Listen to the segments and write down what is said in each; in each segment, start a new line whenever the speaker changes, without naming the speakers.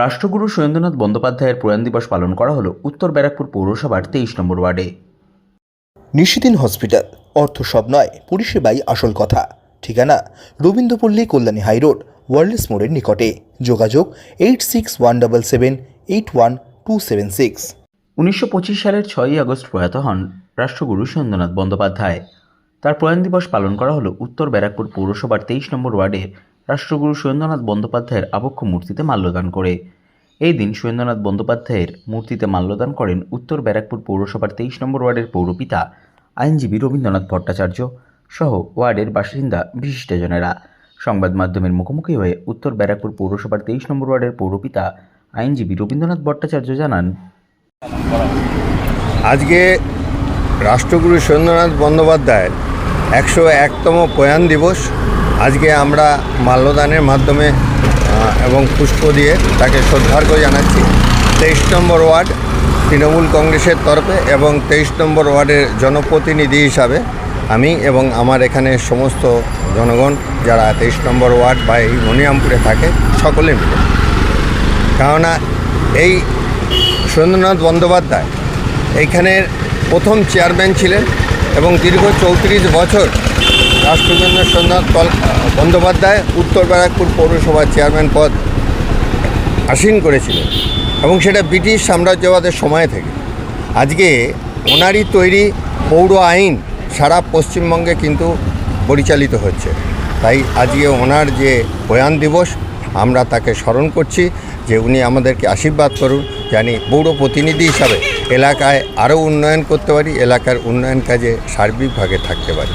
রাষ্ট্রগুরু সুরেন্দ্রনাথ বন্দ্যোপাধ্যায়ের প্রয়াণ দিবস পালন করা হলো উত্তর ব্যারাকপুর পৌরসভার তেইশ নম্বর ওয়ার্ডে।
নিশিদিন হসপিটাল অর্থ সব নয় পরিষেবাই আসল কথা। ঠিকানা রবীন্দ্রপল্লী কল্যাণী হাইরোড ওয়ার্ল্ডস মোড়ের নিকটে। যোগাযোগ eight six one double seven eight one two seven six.
উনিশশো পঁচিশ সালের ছয়ই আগস্ট প্রয়াত হন রাষ্ট্রগুরু সুরেন্দ্রনাথ বন্দ্যোপাধ্যায়। তার প্রয়াণ দিবস পালন করা হলো উত্তর ব্যারাকপুর পৌরসভার তেইশ নম্বর ওয়ার্ডে। রাষ্ট্রগুরু সুরেন্দ্রনাথ বন্দ্যোপাধ্যায়ের আবক্ষ মূর্তিতে মাল্যদান করে। এই দিন সুরেন্দ্রনাথ বন্দ্যোপাধ্যায়ের মূর্তিতে মাল্যদান করেন উত্তর ব্যারাকপুর পৌরসভার তেইশ নম্বর ওয়ার্ডের পৌরপিতা, আইনজীবী রবীন্দ্রনাথ ভট্টাচার্য সহ ওয়ার্ডের বাসিন্দা বিশিষ্টজনেরা। সংবাদ মাধ্যমের মুখোমুখি হয়ে উত্তর ব্যারাকপুর পৌরসভার তেইশ নম্বর ওয়ার্ডের পৌরপিতা, আইনজীবী রবীন্দ্রনাথ ভট্টাচার্য জানান।
আজকে রাষ্ট্রগুরু সুরেন্দ্রনাথ বন্দ্যোপাধ্যায়ের একশো একতম প্রয়াণ দিবস। আজকে আমরা মাল্যদানের মাধ্যমে এবং পুষ্প দিয়ে তাকে শ্রদ্ধার্ঘ্য জানাচ্ছি। তেইশ নম্বর ওয়ার্ড, তৃণমূল কংগ্রেসের তরফে এবং তেইশ নম্বর ওয়ার্ডের জনপ্রতিনিধি হিসাবে আমি এবং আমার এখানে সমস্ত জনগণ যারা তেইশ নম্বর ওয়ার্ড বা এই মনিরামপুরে থাকে, সকলে মিলে। কেননা এই সুরেন্দ্রনাথ বন্দ্যোপাধ্যায় এইখানের প্রথম চেয়ারম্যান ছিলেন এবং দীর্ঘ চৌত্রিশ বছর রাষ্ট্রকেন্দ্র সোমনাথ বন্দ্যোপাধ্যায় উত্তর ব্যারাকপুর পৌরসভার চেয়ারম্যান পদ আসীন করেছিলেন এবং সেটা ব্রিটিশ সাম্রাজ্যবাদের সময় থেকে। আজকে ওনারই তৈরি পৌর আইন সারা পশ্চিমবঙ্গে কিন্তু পরিচালিত হচ্ছে। তাই আজকে ওনার যে বয়ান দিবস, আমরা তাকে স্মরণ করছি যে উনি আমাদেরকে আশীর্বাদ করুন জানি পৌর প্রতিনিধি হিসাবে এলাকায় আরও উন্নয়ন করতে পারি, এলাকার উন্নয়ন কাজে সার্বিকভাবে থাকতে পারি।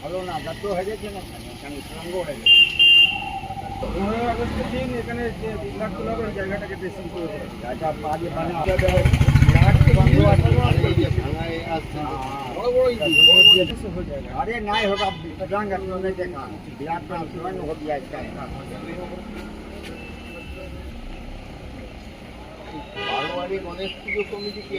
ভালো না গাছ তো হয়ে যাচ্ছে না কেন সুরঙ্গ হয়ে যাচ্ছে পনেরোই আগস্টের দিন এখানে যে বিভাগ তোলা হবে ওই জায়গাটাকে ড্রেসিং করে দেবে জায়গা পা দিয়ে পানি अरे नहीं होगा बजरंग अपनों ने देखा विराट का सुरंग हो गया इसका बारोबारी गणेश पुजो कमिटी के